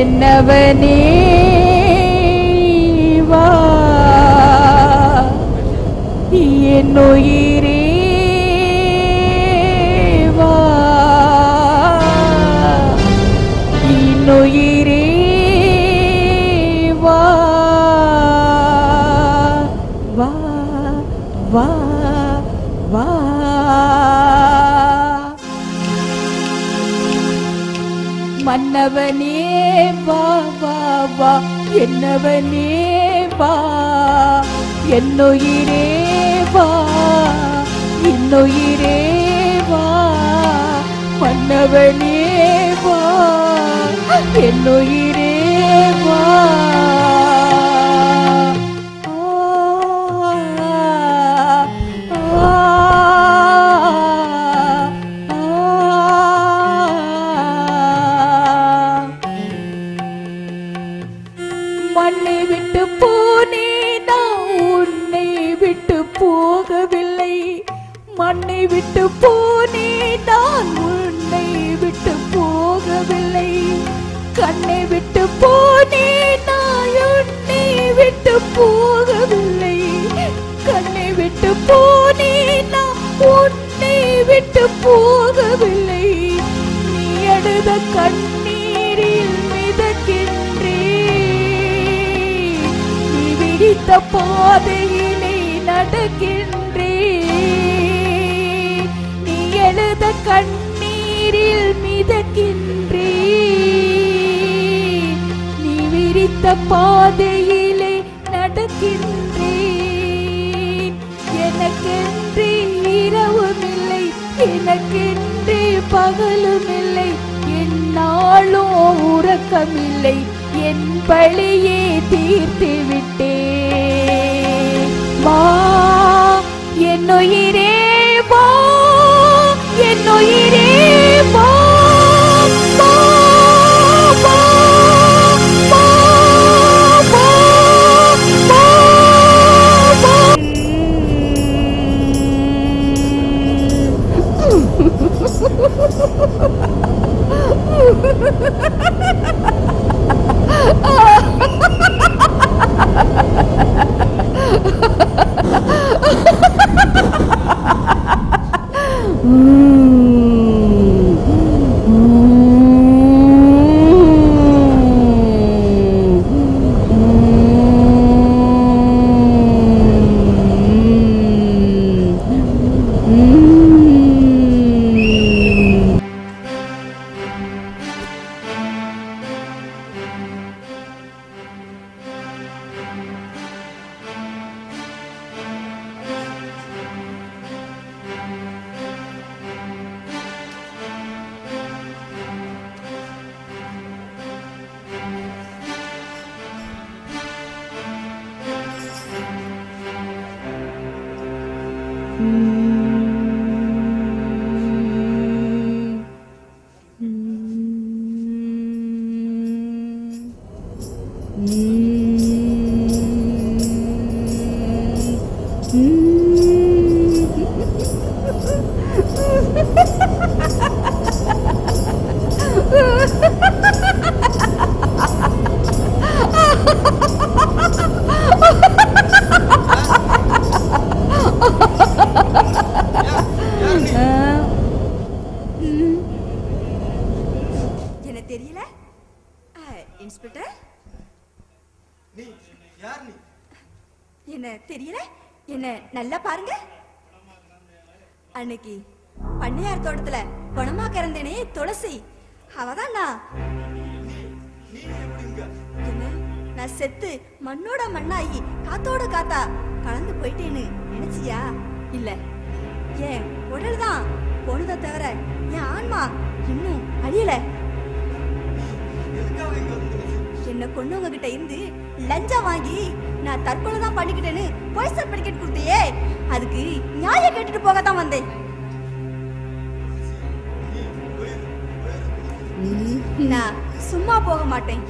என்னவனே வா. வா என்னவனே வா என்னுயிரே வா இன்னுயிரே வா மன்னவனே வா என்னுயிரே வா. மண்ணை விட்டு போனே நான் உன்னை விட்டு போகவில்லை. கண்ணை விட்டு போனே நான் உன்னை விட்டு போகவில்லை. கண்ணை விட்டு போனே நான் உன்னை விட்டு போகவில்லை. நீ அழுத கண்ணீரில் மிதக்கின்றே. நீ விரித்த பாதையிலே நடக்கின்றே. நீ கண்ணீரில் மிதக்கின்றே நீ விரித்த பாதையிலே நடக்கின்றேன் எனக்கென்றே இரவும் இல்லை எனக்கென்றே பகலும் இல்லை என்னாலும் உறக்கமில்லை என் பழியே தீர்த்து விட்டேன் மா என் you. என்ன பாருங்க. அன்னைக்கு பண்ணையார் தோட்டத்துல குணமா கிறந்தேனே துளசி. அவதான் நான் என்ன? நான் செத்து மண்ணோட மண்ணாகி காத்தோட காத்தா கலந்து போயிட்டேன்னு நினைச்சியா? இல்ல. ஏன் உடல் தான் போனதை தவிர என் ஆன்மா இன்னும் அழியல. என்ன கொண்டவங்க கிட்ட இருந்து லஞ்சம் வாங்கி நான் தற்கொலை தான் பண்ணிக்கிட்டேன்னு பொய் சர்டிபிகேட் கொடுத்தியே. அதுக்கு நியாயம் கேட்டுட்டு போக தான் வந்தேன் நான் சும்மா போக மாட்டேன்.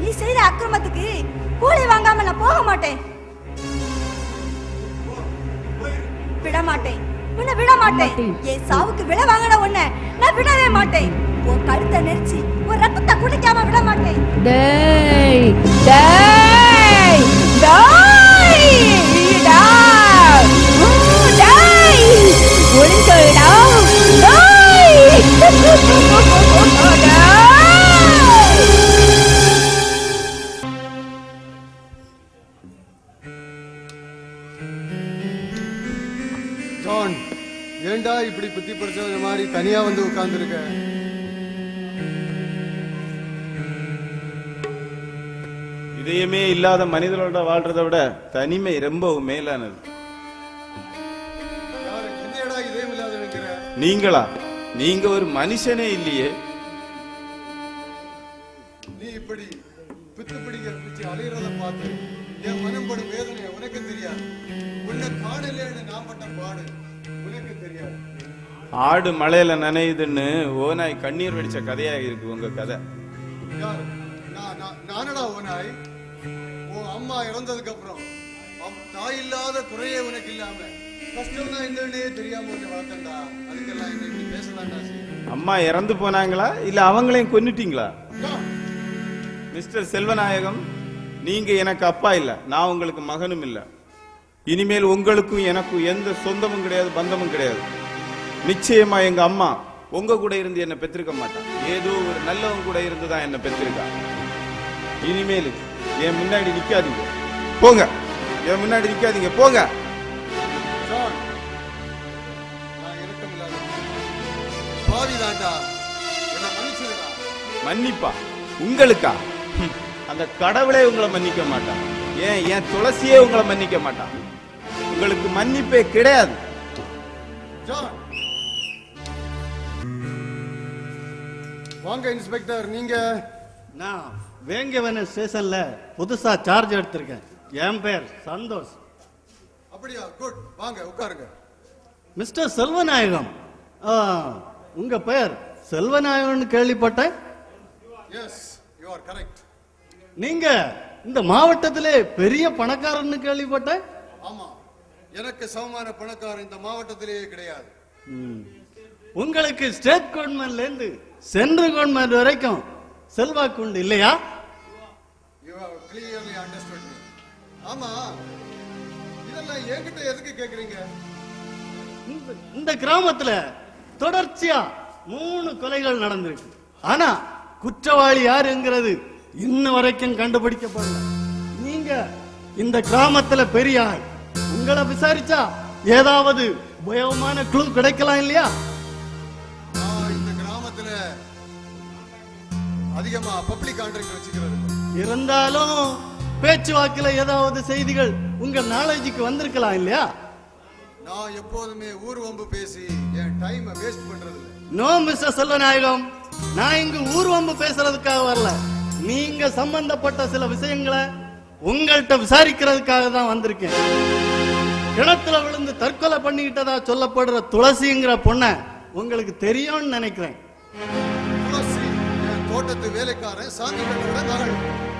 நீ செய்த அக்கிரமத்துக்கு கூலி வாங்காம நான் போக மாட்டேன். விட மாட்டேன். உன்னை விட மாட்டேன். என் சாவுக்கு விட வாங்கின உன்னை நான் விடவே மாட்டேன். உன் கழுத்தை நெரிச்சு உன் ரத்தத்தை குடிக்காம விட மாட்டேன். டேய் டேய். ஜான் ஏன்டா இப்படி புத்தி படிச்சவங்க மாதிரி தனியா வந்து உட்கார்ந்துருக்க? இதயமே இல்லாத மனிதர்களோட வாழ்றதை விட தனிமை ரொம்ப மேலானது. நீங்களா? நீங்க ஒரு மனுஷனே இல்லையே. ஆடு மழையில நனையுதுன்னு ஓனாய் கண்ணீர் வெடிச்ச கதையா இருக்கு உங்க கதை. நானடா உனாய் உன் அம்மா இறந்ததுக்கு அப்புறம் தாய் இல்லாத குறையே உனக்கு இல்லாம. கஷ்டம்னா என்னன்னே தெரியாம உன்னை வளர்த்தண்டா அதுக்கெல்லாம் என்ன இப்படி பேசலாம்டா அம்மா இறந்து போனாங்களா? இல்ல அவங்களையும் கொன்னுட்டீங்களா? மிஸ்டர் செல்வநாயகம் நீங்க எனக்கு அப்பா இல்ல. நான் உங்களுக்கு மகனும் இல்ல. இனிமேல் உங்களுக்கும் எனக்கும் எந்த சொந்தமும் கிடையாது பந்தமும் கிடையாது. நிச்சயமா எங்க அம்மா உங்க கூட இருந்து என்ன பெற்றிருக்க மாட்டான். ஏதோ ஒரு நல்லவங்க கூட இருந்து தான் என்ன பெற்றிருக்கா. இனிமேல் என் முன்னாடி நிக்காதீங்க. போங்க. என் முன்னாடி நிக்காதீங்க. போங்க. மன்னிப்பா. உங்களுக்கா? அந்த கடவுளே உங்களை மன்னிக்க மாட்டான். ஏன் என் துளசியே உங்களை மன்னிக்க மாட்டான். உங்களுக்கு மன்னிப்பே கிடையாது. ஜான் வாங்க இன்ஸ்பெக்டர். நீங்க நான் வேங்கவன ஸ்டேஷன்ல புதுசா சார்ஜ் எடுத்திருக்கேன். என் பேர் சந்தோஷ். அப்படியா? குட் வாங்க உட்காருங்க. மிஸ்டர் செல்வநாயகம். ஆ, உங்க பெயர் செல்வநாயகம்னு கேள்விப்பட்டேன். எஸ் யூ ஆர் கரெக்ட் நீங்க இந்த மாவட்டத்திலே பெரிய பணக்காரன்னு கேள்விப்பட்டேன். ஆமா. எனக்கு சமமான பணக்காரன் இந்த மாவட்டத்திலேயே கிடையாது. ம். உங்களுக்கு ஸ்டேட் கவர்மெண்ட்ல இருந்து சென்ட்ரல் கவர்மெண்ட் வரைக்கும் செல்வாக்கு உண்டு இல்லையா ஆமா. இதெல்லாம் என்கிட்ட எதுக்கு கேக்குறீங்க? இந்த- இந்த கிராமத்துல தொடர்ச்சியா மூணு கொலைகள் நடந்திருக்கு. ஆனா குற்றவாளி யாருங்கிறது இன்ன வரைக்கும் கண்டுபிடிக்கப்படல. நீங்க இந்த கிராமத்துல பெரிய ஆள் உங்களை விசாரிச்சா ஏதாவது உபயோகமான குழு கிடைக்கலாம் இல்லையா? அதிகமா பப்ளிக் கான்ட்ராக்ட் வச்சுக்கிறது. இல்ல. இருந்தாலும் பேச்சுவாக்குல ஏதாவது செய்திகள் உங்க நாலேஜுக்கு வந்திருக்கலாம் இல்லையா? நான் எப்போதுமே ஊர் வம்பு பேசி என் டைமை வேஸ்ட் பண்றது நோ மிஸ்டர் செல்வநாயகம். நான் இங்கு ஊர்வம்பு பேசுறதுக்காக வரல. நீங்க சம்பந்தப்பட்ட சில விஷயங்களை உங்கள்கிட்ட விசாரிக்கிறதுக்காக தான் வந்திருக்கேன். கிணத்துல விழுந்து தற்கொலை பண்ணிக்கிட்டதா சொல்லப்படுற துளசிங்கிற பொண்ண உங்களுக்கு தெரியும்னு நினைக்கிறேன். தோட்டத்து வேலைக்காரன் சாமிகளோட மகள்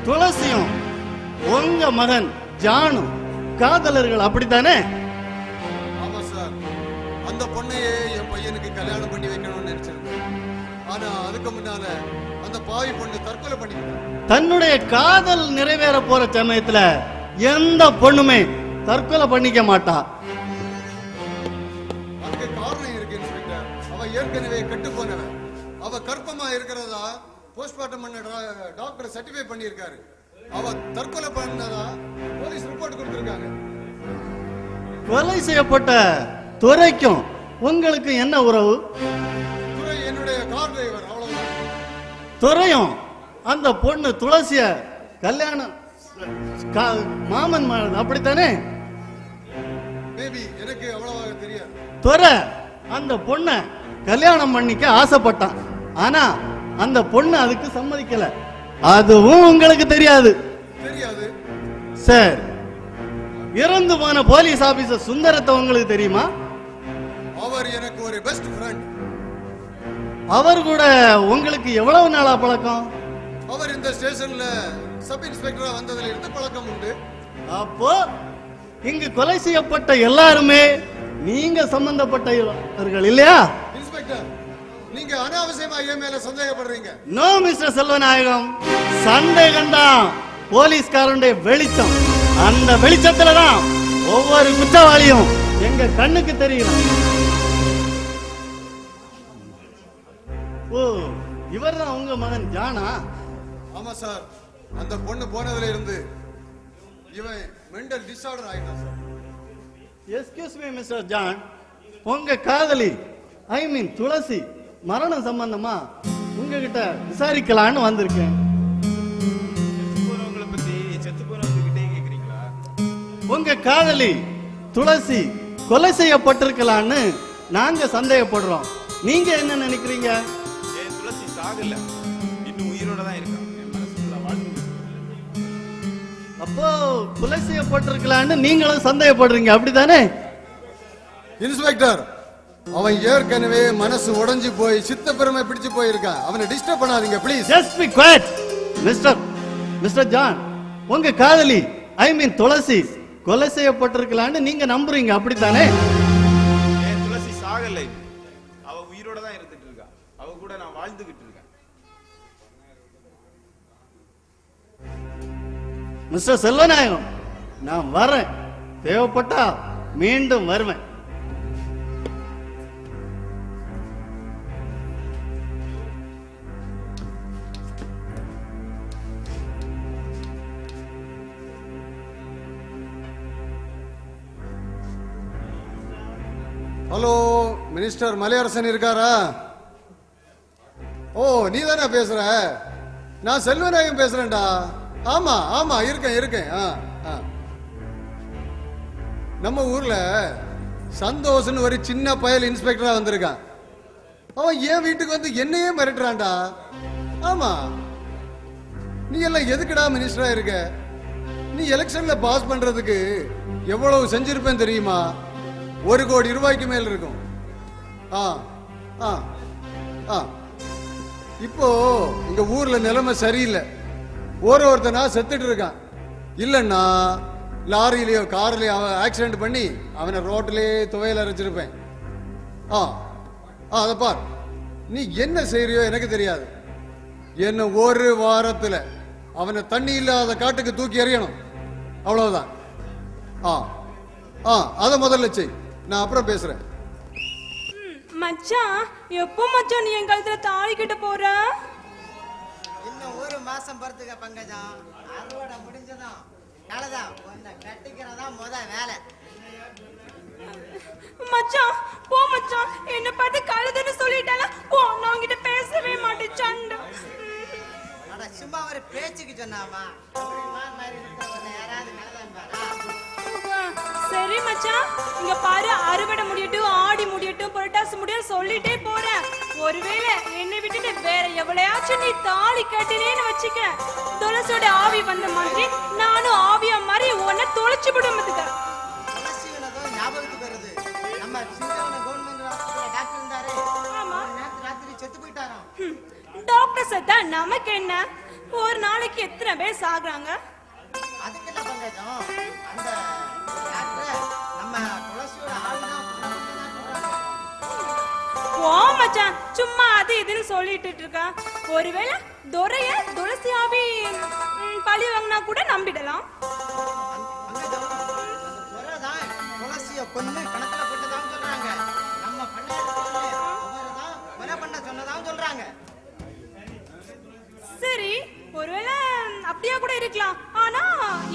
துளசியும் உங்க மகன் ஜானும் காதலர்கள் அப்படித்தானே? ஆமா சார். அந்த பொண்ணையே என் பையனுக்கு கல்யாணம் பண்ணி வைக்கணும்னு நினைச்சிருந்தேன். ஆனா அதுக்கு முன்னால அந்த பாவி பொண்ணு தற்கொலை பண்ணிக்கிட்டான் தன்னுடைய காதல் நிறைவேற போற சமயத்துல எந்த பொண்ணுமே தற்கொலை பண்ணிக்க மாட்டா. அதுக்கு காரணம் இருக்கு இன்ஸ்பெக்டர் அவ ஏற்கனவே கெட்டு போனவன். அவ கர்ப்பமா இருக்கிறதா போஸ்ட்மார்ட்டம் பண்ண டாக்டர் சர்டிஃபை பண்ணியிருக்காரு. அவ தற்கொலை பண்ணதா போலீஸ் ரிப்போர்ட் கொடுத்திருக்காங்க. கொலை செய்யப்பட்ட துரைக்கும் உங்களுக்கு என்ன உறவு? துரை என்னுடைய கார் டிரைவர் அவ்வளவுதான். துரையும் அந்த பொண்ணு துளசிய கல்யாணம் மாமன் மகள் அப்படித்தானே? மேபி எனக்கு அவ்வளவாக தெரியாது. துரை அந்த பொண்ணை கல்யாணம் பண்ணிக்க ஆசைப்பட்டான். ஆனா அந்த பொண்ணு அதுக்கு சம்மதிக்கல. அதுவும் உங்களுக்கு தெரியாது. தெரியாது. சார் இறந்து போன போலீஸ் ஆபீசர் சுந்தரத்தை உங்களுக்கு தெரியுமா? அவர் எனக்கு ஒரு பெஸ்ட் ஃப்ரெண்ட் அவர் கூட உங்களுக்கு எவ்வளவு நாளா பழக்கம்? அவர் இந்த ஸ்டேஷன்ல சப் இன்ஸ்பெக்டரா வந்ததுல இருந்து பழக்கம் உண்டு. அப்போ இங்கு கொலை செய்யப்பட்ட எல்லாருமே நீங்க சம்பந்தப்பட்டவர்கள் இல்லையா? இன்ஸ்பெக்டர் நீங்க அனாவசியமா என் மேல சந்தேகப்படுறீங்க. No mister Selvanayagam. சந்தேகம் தான் போலீஸ்காரனுடைய வெளிச்சம். அந்த வெளிச்சத்துல தான் ஒவ்வொரு குற்றவாளியும் எங்க கண்ணுக்கு தெரியணும் ஓ இவர்தான் உங்க மகன் ஜானா? ஆமா சார் அந்த பொண்ணு போனதுல இருந்து இவன் மென்டல் டிஸார்டர் ஆயிட்டான் sir excuse me mister John உங்க காதலி ஐ மீன் துளசி மரணம் சம்பந்தமா உங்ககிட்ட விசாரிக்கலான்னு வந்திருக்கேன். செத்து போனவங்களை பத்தி செத்து போனவங்க கிட்டே கேக்குறீங்களா? உங்க காதலி துளசி கொலை செய்யப்பட்டிருக்கலான்னு நாங்க சந்தேகப்படுறோம். நீங்க என்ன நினைக்கிறீங்க? என் துளசி சாகல. இன்னும் உயிரோட தான் வாழ்ந்து அப்போ கொலை செய்யப்பட்டிருக்கலான்னு நீங்களும் சந்தேகப்படுறீங்க. அப்படிதானே இன்ஸ்பெக்டர் அவன் ஏற்கனவே மனசு உடைஞ்சு போய் சித்த பெருமை பிடிச்சு போயிருக்கான். அவனை டிஸ்டர்ப் பண்ணாதீங்க please just be quiet mister mister John உங்க காதலி ஐ மீன் துளசி கொலை செய்யப்பட்டிருக்கலான்னு நீங்க நம்புறீங்க அப்படித்தானே? என் துளசி சாகல. அவ உயிரோட தான் இருந்துட்டு இருக்கா. அவ கூட நான் வாழ்ந்துகிட்டு இருக்கேன். மிஸ்டர் செல்வநாயகம் நான் வரேன். தேவைப்பட்டா மீண்டும் வருவேன். மினிஸ்டர் மலையரசன் இருக்காரா? ஓ நீ தானே பேசுற? நான் செல்வநாயகம் பேசுறேன்டா. ஆமா ஆமா இருக்கேன் இருக்கேன். ஆ, ஆ. நம்ம ஊர்ல சந்தோஷ்னு ஒரு சின்ன பயல் இன்ஸ்பெக்டரா வந்திருக்கான். அவன் என் வீட்டுக்கு வந்து என்னையே மிரட்டுறான்டா. ஆமா. நீ எல்லாம் எதுக்குடா மினிஸ்டரா இருக்க? நீ எலெக்ஷன்ல பாஸ் பண்றதுக்கு எவ்வளவு செஞ்சிருப்பேன் தெரியுமா? ஒரு கோடி ரூபாய்க்கு மேல் இருக்கும். ஆ ஆ ஆ. இப்போ எங்க ஊர்ல நிலைமை சரியில்லை. ஒரு ஒருத்தனா செத்துட்டு இருக்கான். இல்லைன்னா லாரிலேயோ கார்லயோ அவன் ஆக்சிடென்ட் பண்ணி அவனை ரோட்டிலேயே துவையில் அரைச்சிருப்பேன். ஆ ஆ அதை பார். நீ என்ன செய்யறியோ எனக்கு தெரியாது. என்ன ஒரு வாரத்துல அவனை தண்ணி இல்லாத காட்டுக்கு தூக்கி எறியணும். அவ்வளவுதான். ஆ ஆ அதை முதல்ல செய். நான் அப்புறம் பேசுறேன். மச்சான் எப்போ மச்சான் நீ என் கழுத்துல தாலி கிட்ட போற? இன்னும் ஒரு மாசம் பொறுத்துக்க பங்கஜம் அறுவடை முடிஞ்சதும் நல்லதான் உன்னை கட்டிக்கிறதா முத வேலை. மச்சான் போ மச்சான் என்ன பார்த்து கழுதுன்னு சொல்லிட்டால போ. நான் உன்கிட்ட பேசவே மாட்டேன் சண்டை. அட சும்மா ஒரு பேச்சுக்கு சொன்னாமா? யாராவது நல்லதான் சரி மச்சான். இங்க பாரு அறுவடை முடியட்டும் ஆடி முடியட்டும் புரட்டாசி முடியும் சொல்லிட்டே போறேன். ஒருவேளை என்னை விட்டுட்டு வேற எவ்வளையாச்சும் நீ தாலி கட்டினேன்னு வச்சுக்க. துளசியோட ஆவி வந்த மாதிரி நானும் ஆவியா மாதிரி உன்னை தொலைச்சு ஹாஸ்பிட்டல் டாக்டர் செத்து நமக்கு என்ன? ஒரு நாளைக்கு எத்தனை பேர் சாகுறாங்க? அதுக்கு என்ன பங்கஜம் அந்த மச்சான் சும்மா அது இதுன்னு சொல்லிட்டு இருக்கா. ஒருவேளை துரைய துளசி ஆவி ம், பழி வாங்கினா கூட நம்பிடலாம். கொன்னு கணக்குல போட்டதான்னு சொல்றாங்க நம்ம பண்ண சொல்றாங்க சரி ஒருவேளை அப்படியா கூட இருக்கலாம். ஆனா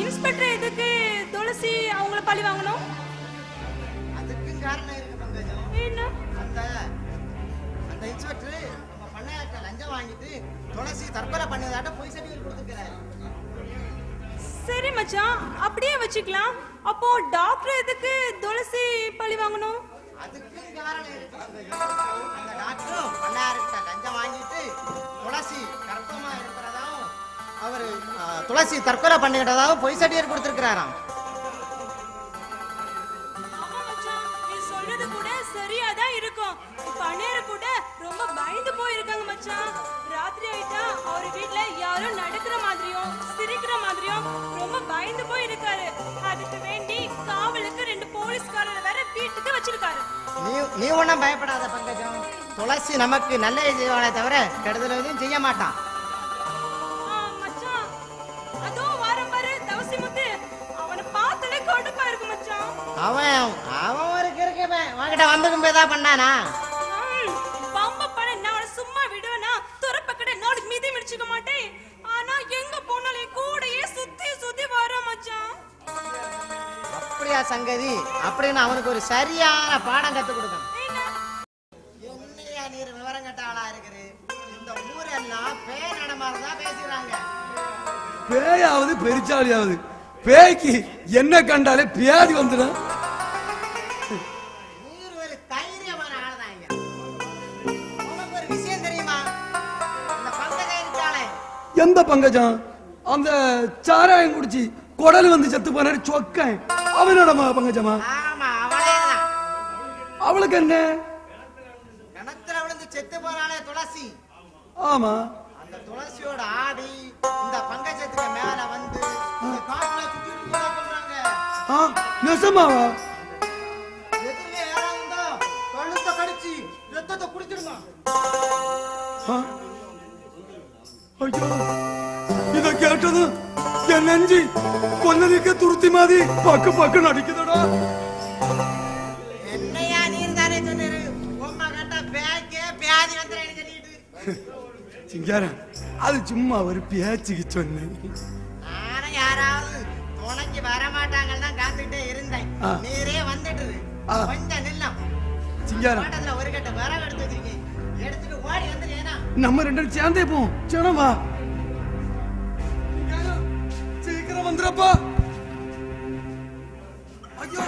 இன்ஸ்பெக்டர் எதுக்கு துளசி அவங்கள பழி வாங்கணும்? அதுக்கும் காரணம் இருக்கு பங்கஜம். என்ன? அந்த இன்ஸ்பெக்டர் நம்ம பண்ணையார்ட்ட லஞ்சம் வாங்கிட்டு துளசி தற்கொலை பண்ணதாட்ட பொய் சர்டிஃபிகேட் கொடுத்துருக்காரு சரி மச்சான் அப்படியே வச்சுக்கலாம். அப்போ டாக்டர் எதுக்கு துளசி பழி வாங்கணும்? அதுக்கும் காரணம் இருக்கு. அந்த டாக்டரும் பண்ணையார்கிட்ட லஞ்சம் வாங்கிட்டு துளசி கர்ப்பமா இருக்கிறதாவும் அவர் துளசி தற்கொலை பண்ணிக்கிட்டதாவும் பொய் சர்டிஃபிகேட் கொடுத்துருக்கிறாராம். கூட சரியாதான் இருக்கும். பணியார கூட ரொம்ப பயந்து போயிருக்காங்க மச்சான். ராத்திரி ஆயிட்டா அவர் வீட்ல யாரோ நடக்கிற மாதிரியும் சிரிக்கிற மாதிரியும் ரொம்ப பயந்து போய் இருக்காரு அதுக்கு வேண்டி காவலுக்கு ரெண்டு போலீஸ்காரரை வேற வீட்டுக்கு வச்சிருக்காரு. நீ நீ ஒன்றும் பயப்படாத பங்கஜம். துளசி நமக்கு நல்லது செய்வானே தவிர கெடுதல் எதுவும் செய்ய மாட்டான். அவனை அவன் ஒரு கிறுக்கவன் உன்கிட்ட வந்துக்கும் ஏதா பண்ணானா? சங்கதி அப்படின்னு அவனுக்கு ஒரு சரியான பாடம் கத்து கொடுக்கணும். என்ன? என்னையா நீர் விவரம் கட்டாளா இருக்குது இந்த ஊரெல்லாம் பேர் நடமாறு தான் பேசுறாங்க பேயாவது பெருச்சாலியாவது. பேய்க்கு என்ன கண்டாலே பியாதி வந்துடும். நீர் ஒரு தைரியமான ஐயா. உனக்கு ஒரு விஷயம் தெரியுமா? இந்த பங்கஜ இருக்காளே. எந்த பங்கஜம்? அந்த சாராயம் குடிச்சு குடல் வந்து செத்து போனாரு சொக்கன். அவனோடமா பங்கஜமா அவளுக்கு என்ன? கிணத்துல விழுந்து செத்து போனாலே துளசி. ஆமா. அந்த துளசியோட ஆடி இந்த பங்கஜத்துக்கு மேல வந்து இந்த காட்டுல போக சொல்றாங்க. நெசமாவா? எதிரிலே யாராவது இருந்தா கழுத்தை கடிச்சு ரத்தத்தை குடிச்சிடுமா? ஐயோ இத கேட்டது என் நெஞ்சி கொன்னதுக்கு துருத்தி மாதிரி பக்கு பக்குன்னு அடிக்குதுடா சிங்காரம் அது சும்மா ஒரு பேச்சுக்கு சொன்னேன். நானும் யாராவது துணைக்கு வர மாட்டாங்கன்னு தான் காத்துக்கிட்டே இருந்தேன். நீரே வந்துட்டு. கொஞ்சம் நில்லம். சிங்காரம் ஒரு கட்ட விறகு எடுத்து எடுத்துட்டு ஓடி வந்துரு ஏன்னா. நம்ம ரெண்டு சேர்ந்தே போவோம். சேனவா சீக்கிரம் ஐயோ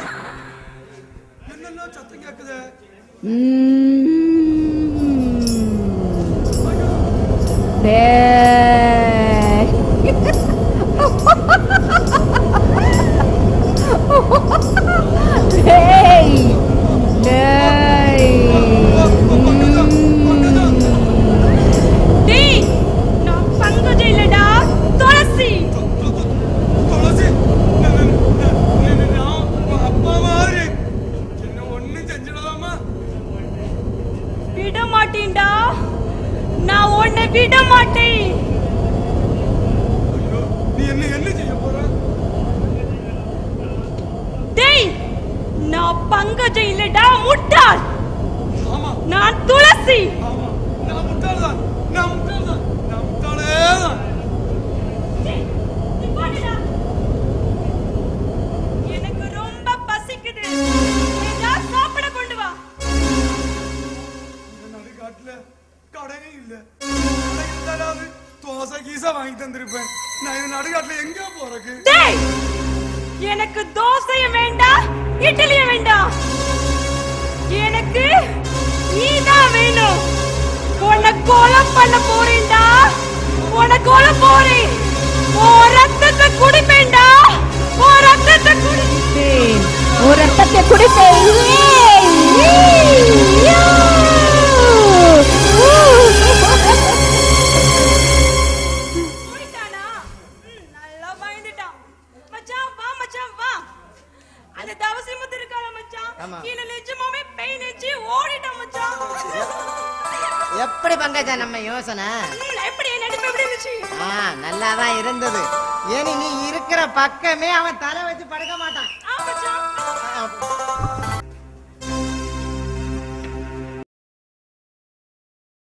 என்னெல்லாம் சத்தம் கேக்குது? எனக்கு தோசையும் வேண்டாம் இட்லியும் வேண்டாம் எனக்கு நீதான் வேணும். உன்னை கொலை பண்ண போறேன்டா. உன்னை கொலை போறேன். உன் ரத்தத்தை குடிப்பேன்டா. உன் ரத்தத்தை குடிப்பேன். ஒரு ரத்தத்தை குடிப்பேன். பக்கமே அவன் தலை வச்சு படுக்க மாட்டான்.